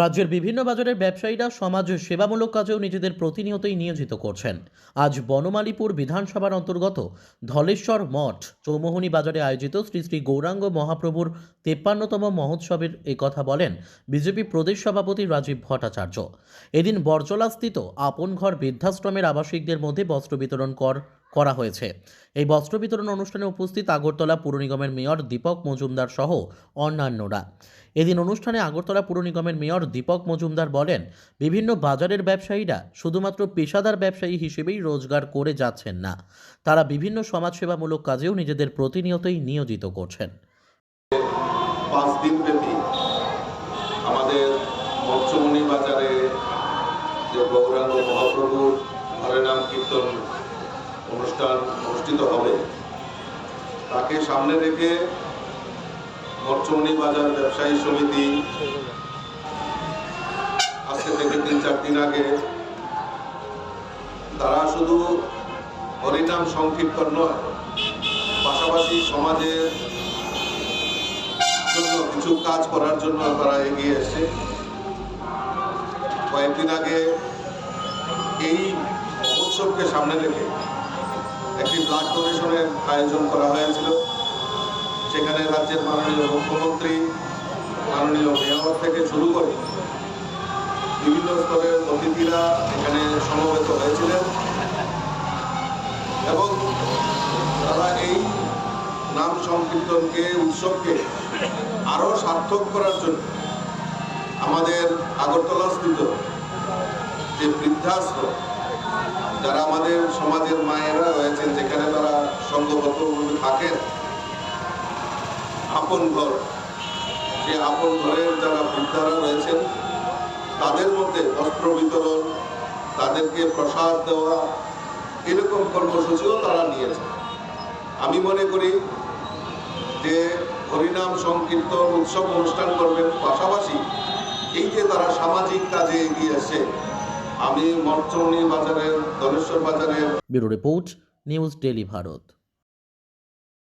রাজ্যের বিভিন্ন বাজারের ব্যবসায়ীরা সমাজ সেবামূলক কাজেও নিজেদের প্রতিনিয়তই নিয়োজিত করছেন। আজ বনমালীপুর বিধানসভার অন্তর্গত ধলেশ্বর মঠ চৌমোহনী বাজারে আয়োজিত শ্রী শ্রী গৌরাঙ্গ মহাপ্রভুর তেপ্পান্নতম মহোৎসবের কথা বলেন বিজেপি প্রদেশ সভাপতি রাজীব ভট্টাচার্য। এদিন বরজলাস্থিত আপন ঘর বৃদ্ধাশ্রমের আবাসিকদের মধ্যে বস্ত্র বিতরণ কর করা হয়েছে। এই বস্ত্র বিতরণ অনুষ্ঠানে উপস্থিত আগরতলা পুর নিগমের মেয়র দীপক মজুমদার সহ অন্যান্যরা। এদিন অনুষ্ঠানে আগরতলা পুর নিগমের মেয়র দীপক মজুমদার বলেন, বিভিন্ন বাজারের ব্যবসায়ীরা শুধুমাত্র পেশাদার ব্যবসায়ী হিসেবেই রোজগার করে যাচ্ছেন না। তারা বিভিন্ন সমাজসেবামূলক কাজেও নিজেদের প্রতিনিয়তই নিয়োজিত করছেন। আমাদের মৎস্যমণি বাজারে যে গৌরাঙ্গ মহাপ্রভুর অনুষ্ঠান অনুষ্ঠিত হবে। তাকে সামনে রেখে মৎস্যমণি বাজার ব্যবসায়ী সমিতি আজকে থেকে তিন চার দিন আগে তারা শুধু হরিনাম সংকীর্তন নয়, পাশাপাশি সমাজের জন্য কিছু কাজ করার জন্য তারা এগিয়ে এসছে। কয়েকদিন আগে এই মহোৎসবকে সামনে রেখে একটি ব্লাড ডোনেশনের আয়োজন করা হয়েছিল। সেখানে রাজ্যের মাননীয় মুখ্যমন্ত্রী, মাননীয় মেয়র থেকে শুরু করে বিভিন্ন স্তরের অতিথিরা এখানে সমবেত হয়েছিলেন এবং তারা এই নাম সংকীর্তনকে, উৎসবকে আরও সার্থক করার জন্য আমাদের আগরতলা স্থিত যে বৃদ্ধাশ্রম যারা আমাদের সমাজের মায়েরা রয়েছেন, যেখানে তারা সঙ্গবদ্ধভাবে থাকেন, আপন ঘর, সে আপন ঘরের যারা বৃদ্ধারা রয়েছেন, তাদের মধ্যে বস্ত্র বিতরণ, তাদেরকে প্রসাদ দেওয়া, এরকম কর্মসূচিও তারা নিয়েছে আমি মনে করি যে হরিনাম সংকীর্তন উৎসব অনুষ্ঠান করবেন পাশাপাশি এই যে তারা সামাজিক কাজে এগিয়ে এসে আমি মরচৌনি বাজারের ধনেশ্বর বাজারের। Bureau report news daily Bharat.